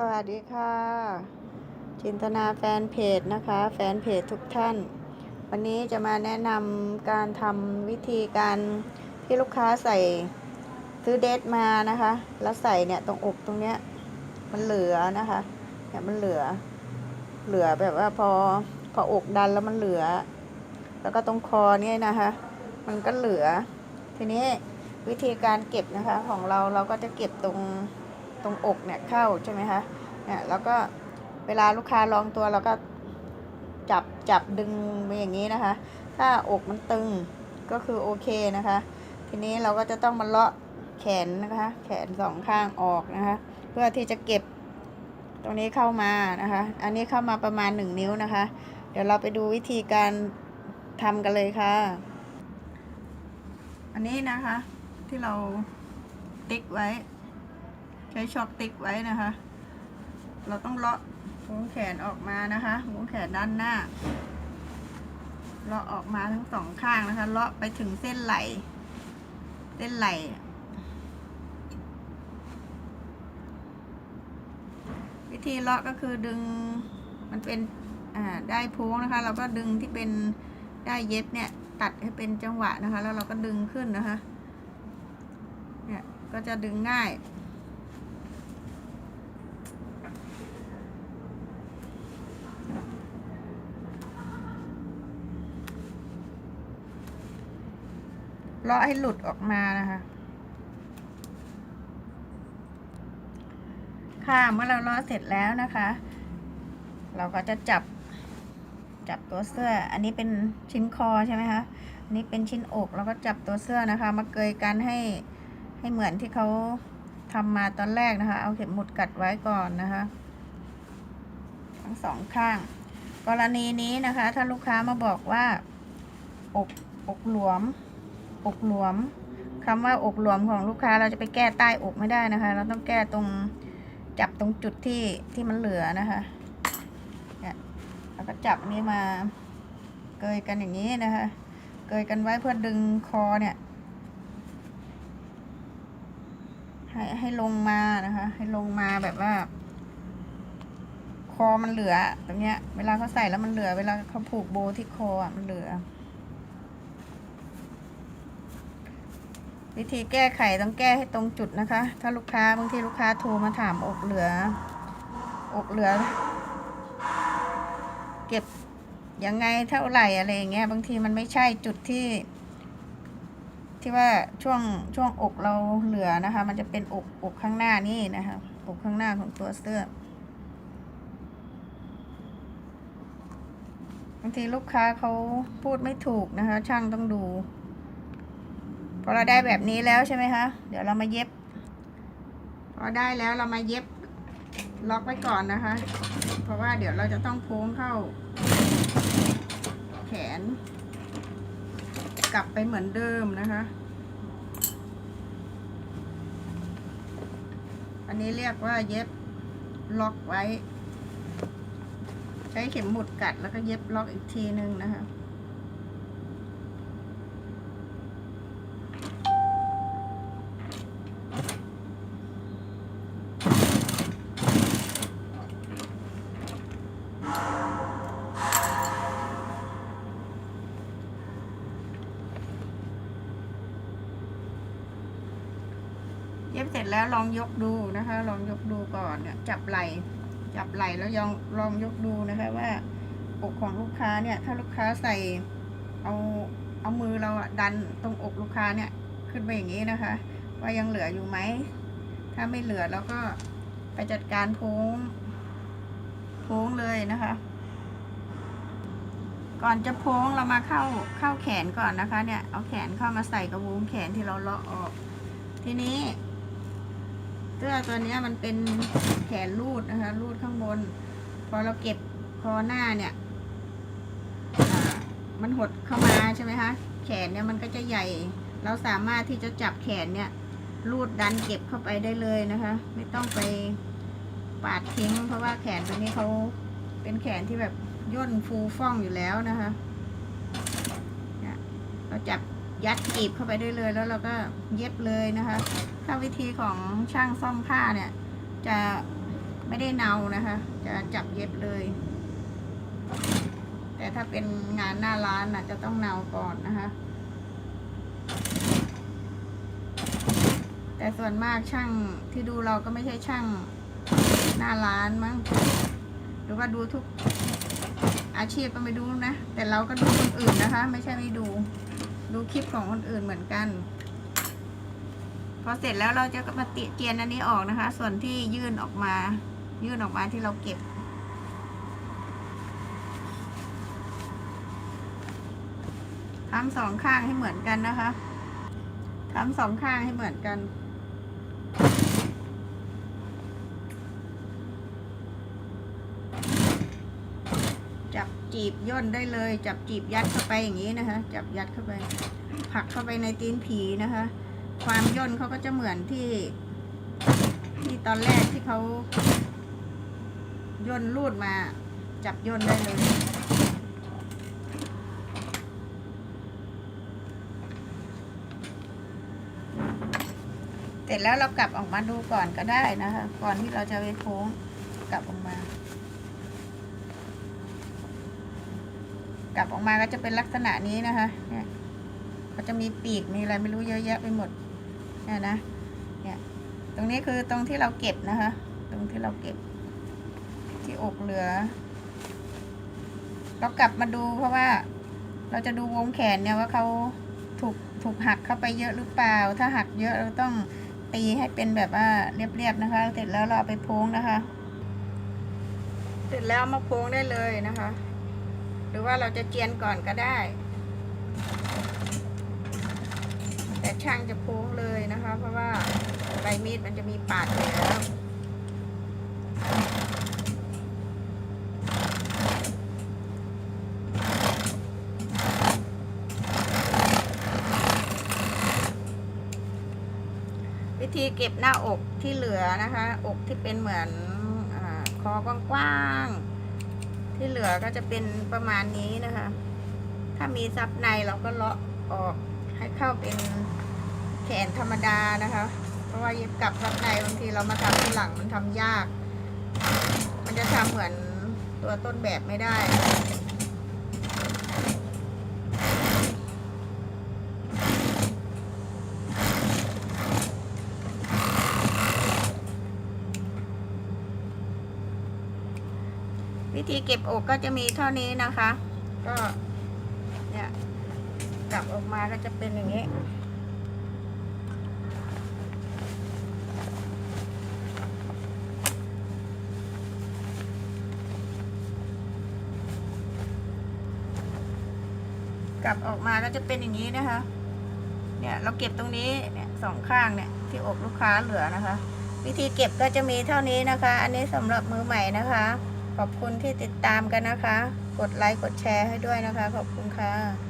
สวัสดีค่ะ จินตนาแฟนเพจนะคะ แฟนเพจทุกท่าน วันนี้จะมาแนะนำการทำวิธีการที่ลูกค้าใส่ซื้อเดทมานะคะ แล้วใส่เนี่ยตรงอกตรงเนี้ยมันเหลือนะคะเนี่ยมันเหลือ เหลือแบบว่าพอพออกดันแล้วมันเหลือ แล้วก็ตรงคอเนี่ยนะคะ มันก็เหลือ ทีนี้วิธีการเก็บนะคะของเราเราก็จะเก็บตรง ตรงอกเนี่ยเข้าใช่ไหมคะเนี่ยแล้วก็เวลาลูกค้าลองตัวเราก็จับจับดึงไปอย่างนี้นะคะ ถ้าอกมันตึงก็คือโอเคนะคะ ทีนี้เราก็จะต้องมาเลาะแขนนะคะ แขนสองข้างออกนะคะ เพื่อที่จะเก็บตรงนี้เข้ามานะคะ อันนี้เข้ามาประมาณหนึ่งนิ้วนะคะ เดี๋ยวเราไปดูวิธีการทำกันเลยค่ะ อันนี้นะคะที่เราติ๊กไว้ ใช้ช็อคติ๊กไว้นะคะ เราต้องเลาะวงแขนออกมานะคะวงแขนด้านหน้า เลาะออกมาทั้งสองข้างนะคะ เลาะไปถึงเส้นไหล เส้นไหลวิธีเลาะก็คือดึงมันเป็นได้โพ้งนะคะ เราก็ดึงที่เป็นได้เย็บเนี่ย ตัดให้เป็นจังหวะนะคะ แล้วเราก็ดึงขึ้นนะคะเนี่ยก็จะดึงง่าย เลาะให้หลุดออกมานะคะ ค่ะเมื่อเราเลาะเสร็จแล้วนะคะ เราก็จะจับจับตัวเสื้อ อันนี้เป็นชิ้นคอใช่ไหมคะนนี้เป็นชิ้นอกแล้วก็จับตัวเสื้อนะคะ มาเกยกันให้ให้เหมือนที่เขาทำมาตอนแรกนะคะ เอาเข็มหมุดกัดไว้ก่อนนะคะ ทั้งสองข้าง กรณีนี้นะคะ ถ้าลูกค้ามาบอกว่า อกอกหลวม อกหลวมคำว่าอกหลวมของลูกค้าเราจะไปแก้ใต้อกไม่ได้นะคะ เราต้องแก้ตรงจับตรงจุดที่ที่มันเหลือนะคะเนี่ยเราก็จับนนี้มาเกยกันอย่างนี้นะคะ เกยกันไว้เพื่อดึงคอเนี่ย ให้ให้ลงมานะคะ ให้ลงมาแบบว่า คอมันเหลือตรงเนี้ย เวลาเขาใส่แล้วมันเหลือ เวลาเขาผูกโบที่คออะมันเหลือ วิธีแก้ไขต้องแก้ให้ตรงจุดนะคะ ถ้าลูกค้าบางทีลูกค้าโทรมาถามอกเหลือ อกเหลือ เก็บยังไงเท่าไหร่อะไรอย่างเงี้ยบางทีมันไม่ใช่จุดที่ ที่ว่าช่วงช่วงอกเราเหลือนะคะ มันจะเป็นอกอกข้างหน้านี่นะคะ อกข้างหน้าของตัวเสื้อบางทีลูกค้าเขาพูดไม่ถูกนะคะ ช่างต้องดู พอเราได้แบบนี้แล้วใช่ไหมคะ เดี๋ยวเรามาเย็บ พอได้แล้วเรามาเย็บล็อกไว้ก่อนนะคะ เพราะว่าเดี๋ยวเราจะต้องโค้งเข้า แขน กลับไปเหมือนเดิมนะคะ อันนี้เรียกว่าเย็บล็อกไว้ ใช้เข็มหมุดกัดแล้วก็เย็บล็อกอีกทีนึงนะคะ เย็บเสร็จแล้วลองยกดูนะคะ ลองยกดูก่อนเนี่ยจับไหล่จับไหล่แล้วยองลองยกดูนะคะว่าอกของลูกค้าเนี่ย ถ้าลูกค้าใส่เอาเอามือเราอะดันตรงอกลูกค้าเนี่ยขึ้นไปอย่างนี้นะคะ ว่ายังเหลืออยู่ไหมถ้าไม่เหลือเราก็ไปจัดการโพ้งโพ้งเลยนะคะ ก่อนจะโพ้งเรามาเข้าเข้าแขนก่อนนะคะ เนี่ยเอาแขนเข้ามาใส่กระวงแขนที่เราเลาะออก ทีนี้ เสื้อตัวนี้มันเป็นแขนรูดนะคะ รูดข้างบน พอเราเก็บคอหน้าเนี่ยมันหดเข้ามาใช่ไหมคะแขนเนี่ยมันก็จะใหญ่ เราสามารถที่จะจับแขนเนี่ย รูดดันเก็บเข้าไปได้เลยนะคะ ไม่ต้องไปปาดทิ้ง เพราะว่าแขนตัวนี้เขาเป็นแขนที่แบบย่นฟูฟ่องอยู่แล้วนะคะเราจับ ยัดกีบเข้าไปได้เลย แล้วเราก็เย็บเลยนะคะ ถ้าวิธีของช่างซ่อมผ้าเนี่ย จะไม่ได้เนานะคะ จะจับเย็บเลย แต่ถ้าเป็นงานหน้าร้านน่ะจะต้องเนาก่อนนะคะ แต่ส่วนมากช่างที่ดูเราก็ไม่ใช่ช่างหน้าร้านมั้งหรือว่าดูทุกอาชีพก็ไม่ดูนะ แต่เราก็ดูคนอื่นนะคะ ไม่ใช่ไม่ดู ดูคลิปของคนอื่นเหมือนกัน พอเสร็จแล้วเราจะมาติเจียนอันนี้ออกนะคะ ส่วนที่ยื่นออกมา ยื่นออกมาที่เราเก็บ ทำสองข้างให้เหมือนกันนะคะ ทำสองข้างให้เหมือนกัน จีบย่นได้เลย จับจีบยัดเข้าไปอย่างนี้นะคะ จับยัดเข้าไป ผักเข้าไปในตีนผีนะคะ ความย่นเขาก็จะเหมือนที่ ที่ตอนแรกที่เขาย่นรูดมา จับย่นได้เลยเสร็จแล้วเรากลับออกมาดูก่อนก็ได้นะคะ ก่อนที่เราจะไปโค้งกลับออกมา กลับออกมาก็จะเป็นลักษณะนี้นะคะเนี่ยก็จะมีปีกมีอะไรไม่รู้เยอะแยะไปหมดเนี่ยนะเนี่ยตรงนี้คือตรงที่เราเก็บนะคะ ตรงที่เราเก็บ ที่อกเหลือ เรากลับมาดูเพราะว่าเราจะดูวงแขนเนี่ยว่าเขาถูกถูกหักเข้าไปเยอะหรือเปล่า ถ้าหักเยอะเราต้องตีให้เป็นแบบว่าเรียบๆนะคะ เสร็จแล้วเราไปโพ้งนะคะ เสร็จแล้วมาโพ้งได้เลยนะคะ หรือว่าเราจะเจียนก่อนก็ได้ แต่ช่างจะโพ้งเลยนะคะ เพราะว่าใบมีดมันจะมีปาดอยู่แล้ววิธีเก็บหน้าอกที่เหลือนะคะ อกที่เป็นเหมือนอคอกว้างๆ ที่เหลือก็จะเป็นประมาณนี้นะคะ ถ้ามีซับในเราก็เลาะออกให้เข้าเป็นแขนธรรมดานะคะ เพราะว่าเย็บกลับซับในบางทีเรามาทำทีหลังมันทำยาก มันจะทำเหมือนตัวต้นแบบไม่ได้ ธีเก็บอกก็จะมีเท่านี้นะคะ ก็เนี่ยกลับออกมาก็จะเป็นอย่างนี้กลับออกมาก็จะเป็นอย่างนี้นะคะ เนี่ยเราเก็บตรงนี้เนี่ยสองข้างเนี่ยที่อกลูกค้าเหลือนะคะ วิธีเก็บก็จะมีเท่านี้นะคะ อันนี้สำหรับมือใหม่นะคะ ขอบคุณที่ติดตามกันนะคะ กดไลค์ กดแชร์ให้ด้วยนะคะ ขอบคุณค่ะ